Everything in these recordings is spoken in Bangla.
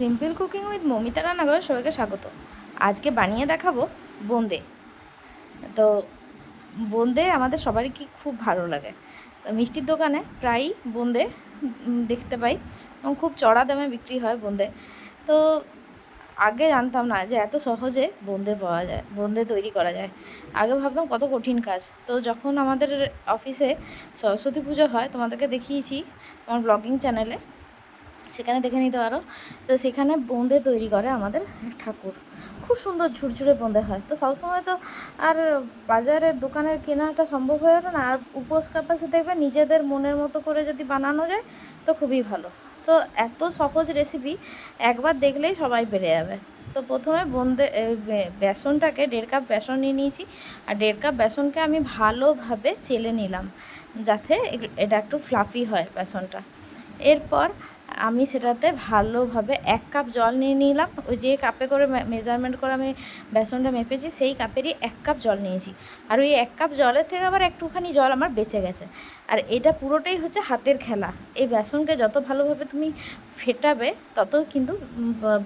সিম্পল কুকিং উইথ মমিতা রান্নাঘরে সবাইকে স্বাগত। আজকে বানিয়ে দেখাবো বোঁদে তো বোঁদে আমাদের সবারই কি খুব ভালো লাগে। মিষ্টির দোকানে প্রায়ই বোঁদে দেখতে পাই। এবং খুব চড়া দামে বিক্রি হয় বোঁদে তো আগে জানতাম না যে এত সহজে বোঁদে পাওয়া যায় বোঁদে তৈরি করা যায়। আগে ভাবতাম কত কঠিন কাজ। তো যখন আমাদের অফিসে সরস্বতী পুজো হয়, তোমাদেরকে দেখিয়েছি আমার ব্লগিং চ্যানেলে। সেখানে দেখে নিতে পারো। তো সেখানে বোঁদে তৈরি করে আমাদের ঠাকুর। খুব সুন্দর ঝুরঝুরে বোঁদে হয়। তো সবসময় তো আর বাজারের দোকানের কেনাটা সম্ভব হয়ে ওঠে না। আর উপোস কাপাসে দেখবে নিজেদের মনের মতো করে যদি বানানো যায়, তো খুবই ভালো। তো এত সহজ রেসিপি একবার দেখলেই সবাই পেরে যাবে। তো প্রথমে বোঁদে বেসনটাকে, দেড় কাপ বেসন নিয়ে নিয়েছি। আর দেড় কাপ বেসনকে আমি ভালোভাবে চেলে নিলাম, যাতে এটা একটু ফ্লাফি হয় বেসনটা। এরপর আমি সেটাতে ভালোভাবে এক কাপ জল নিয়ে নিলাম। ওই যে কাপে করে মেজারমেন্ট করে আমি বেসনটা মেপেছি, সেই কাপেরই এক কাপ জল নিয়েছি। আর ওই এক কাপ জলের থেকে আবার একটুখানি জল আমার বেঁচে গেছে। আর এটা পুরোটাই হচ্ছে হাতের খেলা। এই বেসনকে যত ভালোভাবে তুমি ফেটাবে, তত কিন্তু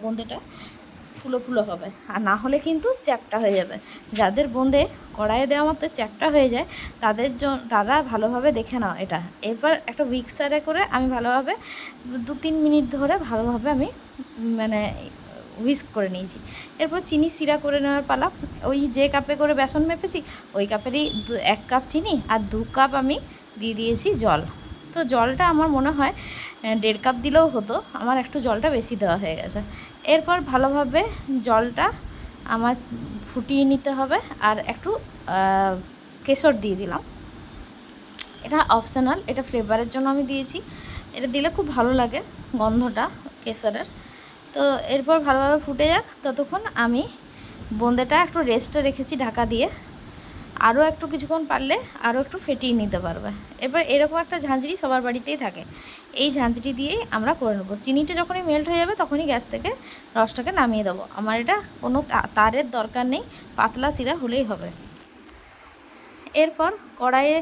বোঁদেটা ফুলো ফুলো হবে। আর না হলে কিন্তু চ্যাপটা হয়ে যাবে। যাদের বোঁদে কড়াইয়ে দেওয়া মতো চ্যাপটা হয়ে যায়, তাদের জন্য তারা ভালোভাবে দেখে নাও এটা। এরপর একটা মিক্সারে করে আমি ভালোভাবে দু তিন মিনিট ধরে ভালোভাবে আমি মানে হুইস্ক করে নিয়েছি। এরপর চিনি সিরা করে নেওয়ার পালা। ওই যে কাপে করে বেসন মেপেছি, ওই কাপেরই এক কাপ চিনি আর দু কাপ আমি দিয়ে দিয়েছি জল। তো জলটা আমার মনে হয় দেড় কাপ দিলেও হতো। আমার একটু জলটা বেশি দেওয়া হয়ে গেছে। এরপর ভালোভাবে জলটা আমার ফুটিয়ে নিতে হবে আর একটু কেশর দিয়ে দিলাম। এটা অপশনাল, এটা ফ্লেভারের জন্য আমি দিয়েছি। এটা দিলে খুব ভালো লাগে গন্ধটা কেশরের। তো এরপর ভালোভাবে ফুটে যাক। ততক্ষণ আমি বোঁদেটা একটু রেস্টে রেখেছি ঢাকা দিয়ে। আরও একটু কিছুক্ষণ পারলে আরও একটু ফেটিয়ে নিতে পারবে। এবার এরকম একটা ঝাঁঝরি সবার বাড়িতেই থাকে। এই ঝাঁঝরি দিয়েই আমরা করে নেব। চিনিটা যখনই মেল্ট হয়ে যাবে তখনই গ্যাস থেকে রসটাকে নামিয়ে দেবো। আমার এটা কোনো তারের দরকার নেই। পাতলা সিরা হলেই হবে। এরপর কড়াইয়ে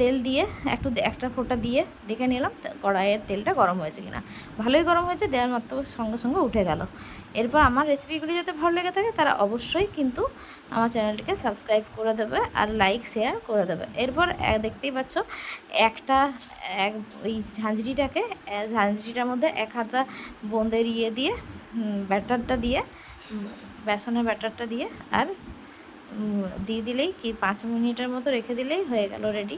তেল দিয়ে একটু একটা ফোঁটা দিয়ে দেখে নিলাম কড়াইয়ের তেলটা গরম হয়েছে কিনা। ভালোই গরম হয়েছে, দেওয়ার মাত্র সঙ্গে সঙ্গে উঠে গেল। এরপর আমার রেসিপিগুলি যাতে ভালো লেগে থাকে, তারা অবশ্যই কিন্তু আমার চ্যানেলটিকে সাবস্ক্রাইব করে দেবে আর লাইক শেয়ার করে দেবে। এরপর দেখতেই পাচ্ছ, একটা, এক, ওই ঝাঁঝরিটাকে ঝাঁঝরিটার মধ্যে এক হাতা বোঁদের ইয়ে দিয়ে ব্যাটারটা দিয়ে বেসনের ব্যাটারটা দিয়ে আর দিয়ে দিলেই কি, পাঁচ মিনিটের মতো রেখে দিলেই হয়ে গেল রেডি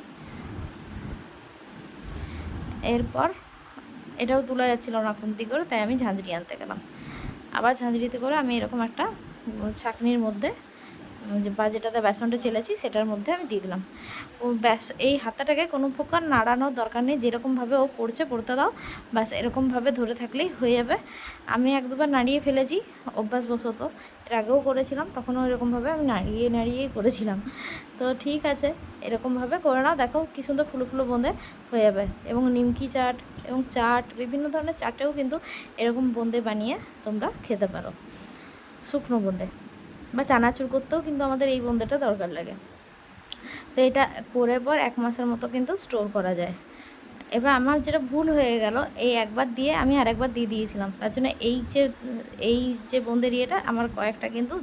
এরপর এটাও তোলা যাচ্ছিল না খুন্তি করে, তাই আমি ঝাঁঝরি আনতে গেলাম। আবার ঝাঁঝরিতে করে আমি এরকম একটা ছাকনির মধ্যে বা যেটাতে বেসনটা চেলেছি, সেটার মধ্যে আমি দিয়ে দিলাম। ও ব্যাস, এই হাতাটাকে কোনো প্রকার নাড়ানোর দরকার নেই, যেরকমভাবে ও পড়ছে, পড়তে দাও। ব্যাস, এরকমভাবে ধরে থাকলেই হয়ে যাবে। আমি এক দুবার নাড়িয়ে ফেলেছি, অভ্যাসবশত। এর আগেও করেছিলাম, তখনও এরকমভাবে আমি নাড়িয়ে নাড়িয়েই করেছিলাম। তো ঠিক আছে, এরকমভাবে করে নাও। দেখো কী সুন্দর ফুলো ফুলো বোঁদে হয়ে যাবে। এবং নিমকি চাট, এবং চাট, বিভিন্ন ধরনের চাটেও কিন্তু এরকম বোঁদে বানিয়ে তোমরা খেতে পারো। শুকনো বোঁদে বা চানাচুর করতেও কিন্তু আমাদের এই বোঁদেটা দরকার লাগে। তো এটা করে পর এক মাসের মতো কিন্তু স্টোর করা যায়। এবার আমার যেটা ভুল হয়ে গেল, এই একবার দিয়ে আমি আরেকবার দিয়ে দিয়েছিলাম। তার জন্য এই যে এই যে বোঁদের ইয়েটা আমার কয়েকটা কিন্তু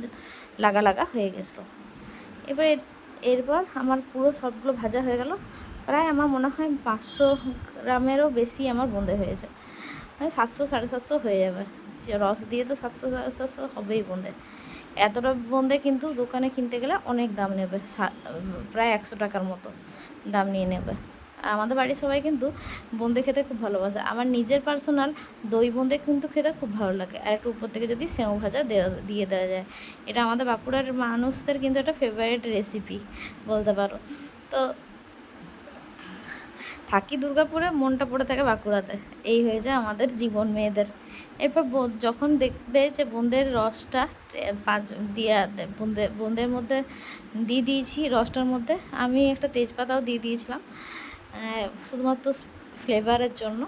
লাগা লাগা হয়ে গেছিল। এবার এরপর আমার পুরো সবগুলো ভাজা হয়ে গেল। প্রায় আমার মনে হয় পাঁচশো গ্রামেরও বেশি আমার বোঁদে হয়েছে। মানে সাতশো, সাড়ে সাতশো হয়ে যাবে। রস দিয়ে তো সাতশো, সাড়ে সাতশো হবেই বোঁদে এতটা বোঁদে কিন্তু দোকানে কিনতে গেলে অনেক দাম নেবে প্রায় একশো টাকার মতো দাম নিয়ে নেবে। আমাদের বাড়ির সবাই কিন্তু বোঁদে খেতে খুব ভালোবাসে। আমার নিজের পার্সোনাল দই বোঁদে কিন্তু খেতে খুব ভালো লাগে। আর একটু উপর থেকে যদি সেও ভাজা দিয়ে দেওয়া যায়। এটা আমাদের বাঁকুড়ার মানুষদের কিন্তু একটা ফেভারিট রেসিপি বলতে পারো। তো থাকি দুর্গাপুরে, মনটা পড়ে থাকে বাঁকুড়াতে। এই হয়ে যায় আমাদের জীবন মেয়েদের। এরপর যখন দেখবে যে বোঁদের রসটা পাঁচ, দিয়া বোঁদে বোঁদের মধ্যে দিয়ে দিয়েছি রসটার মধ্যে, আমি একটা তেজপাতাও দিয়ে দিয়েছিলাম। শুধুমাত্র ফ্লেভারের জন্য।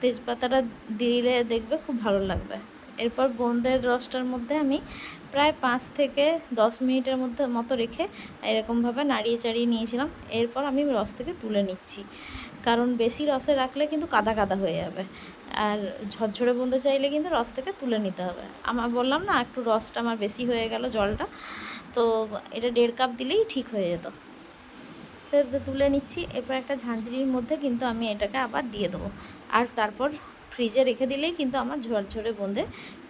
তেজপাতাটা দিলে দেখবে খুব ভালো লাগবে। এরপর বোঁদের রসটার মধ্যে আমি প্রায় পাঁচ থেকে দশ মিনিটের মধ্যে মতো রেখে এরকমভাবে নাড়িয়ে চাড়িয়ে নিয়েছিলাম। এরপর আমি রস থেকে তুলে নিচ্ছি। কারণ বেশি রসে রাখলে কিন্তু কাদা কাদা হয়ে যাবে। আর ঝরঝরে বোঁদে চাইলে কিন্তু রস থেকে তুলে নিতে হবে। আমার বললাম না, একটু রসটা আমার বেশি হয়ে গেল জলটা। তো এটা দেড় কাপ দিলেই ঠিক হয়ে যেত। তুলে নিচ্ছি। এরপর একটা ঝাঁঝরির মধ্যে কিন্তু আমি এটাকে আবার দিয়ে দেবো। আর তারপর ফ্রিজে রেখে দিলেই কিন্তু আমার ঝরঝরে বোঁদে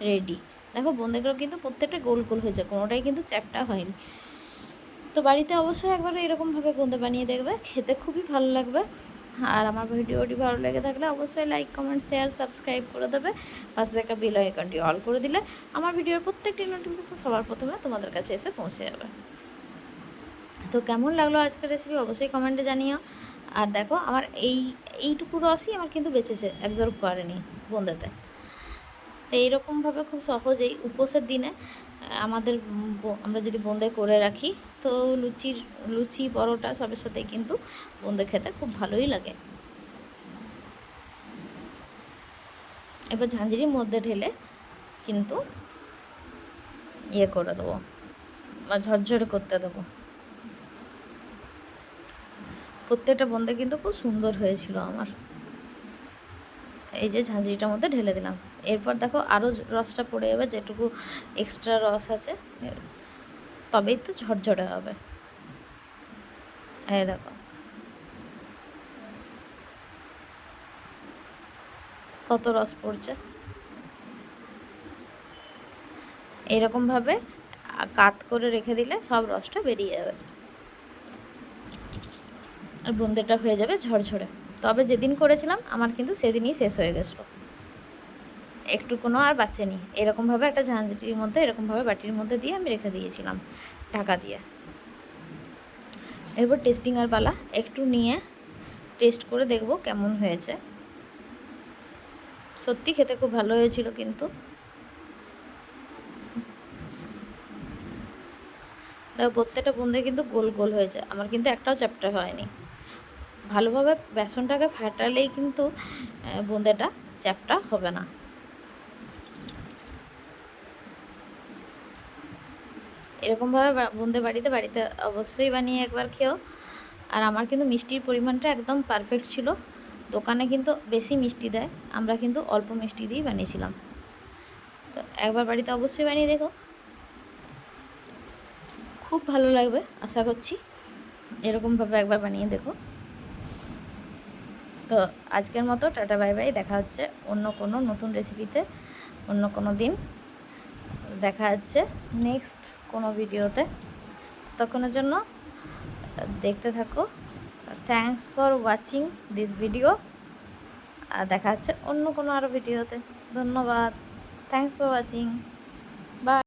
রেডি দেখো বোঁদেগুলো কিন্তু প্রত্যেকটা গোল গোল হয়েছে কোনোটাই কিন্তু চ্যাপটা হয়নি। তো বাড়িতে অবশ্যই একবার এরকমভাবে বোঁদে বানিয়ে দেখবে, খেতে খুবই ভালো লাগবে। আর আমার ভিডিওটি ভালো লেগে থাকলে অবশ্যই লাইক কমেন্ট শেয়ার সাবস্ক্রাইব করে দেবে। পাশে একটা বেল আইকনটি অল করে দিলে আমার ভিডিওর প্রত্যেকটি নোটিফিকেশন সবার প্রথমে তোমাদের কাছে এসে পৌঁছে যাবে। তো কেমন লাগল আজকের রেসিপি অবশ্যই কমেন্টে জানিও। আর দেখো, আমার এই এইটুকু রসই আমার কিন্তু বেঁচেছে অ্যাবজর্ব করেনি বোঁদেতে তো এইরকমভাবে খুব সহজেই উপোসের দিনে, আমাদের আমরা যদি বোঁদে করে রাখি, তো লুচির, লুচি, পরোটা সবের সাথে কিন্তু বোঁদে খেতে খুব ভালোই লাগে। এবার ঝাঁঝরির মধ্যে ঢেলে কিন্তু ইয়ে করে দেবো বা ঝরঝরে করতে দেবো। প্রত্যেকটা বোঁদে কিন্তু খুব সুন্দর হয়েছিল আমার। এই যে ঝাঁঝরিটার মধ্যে ঢেলে দিলাম। এরপর দেখো আরও রসটা পড়ে যাবে, যেটুকু এক্সট্রা রস আছে। তবেই তো ঝরঝরে হবে। এই দেখো। কত রস পড়ছে। এরকমভাবে কাত করে রেখে দিলে সব রসটা বেরিয়ে যাবে। আর বোঁদেটা হয়ে যাবে ঝরঝরে। তবে যেদিন করেছিলাম, আমার কিন্তু সেদিনই শেষ হয়ে গেছিল। একটু কোনো আর বাচ্চানি এরকমভাবে একটা ঝাঁঝরির মধ্যে, এরকমভাবে বাটির মধ্যে দিয়ে আমি রেখে দিয়েছিলাম ঢাকা দিয়ে। এরপর টেস্টিং আর পালা, একটু নিয়ে টেস্ট করে দেখব কেমন হয়েছে। সত্যি খেতে খুব ভালো হয়েছিল কিন্তু। দেখো, প্রত্যেকটা বুন্দে কিন্তু গোল গোল হয়েছে। আমার কিন্তু একটাও চ্যাপ্টার হয়নি। ভালোভাবে বেসনটাকে ফাটালেই কিন্তু বোঁদেটা চ্যাপটা হবে না। এরকমভাবে বোঁদে বাড়িতে বাড়িতে অবশ্যই বানিয়ে একবার খেও। আর আমার কিন্তু মিষ্টির পরিমাণটা একদম পারফেক্ট ছিল। দোকানে কিন্তু বেশি মিষ্টি দেয়, আমরা কিন্তু অল্প মিষ্টি দিয়েই বানিয়েছিলাম। তো একবার বাড়িতে অবশ্যই বানিয়ে দেখো। খুব ভালো লাগবে, আশা করছি। এরকমভাবে একবার বানিয়ে দেখো। তো আজকের মতো, টাটা, বাই বাই। দেখা হচ্ছে অন্য কোনো নতুন রেসিপিতে অন্য কোনো দিন। দেখা হচ্ছে নেক্সট কোনো ভিডিওতে তখনের জন্য, দেখতে থাকো। Thanks for watching this video আর দেখা হচ্ছে অন্য কোনো আরও ভিডিওতে ধন্যবাদ। Thanks for watching by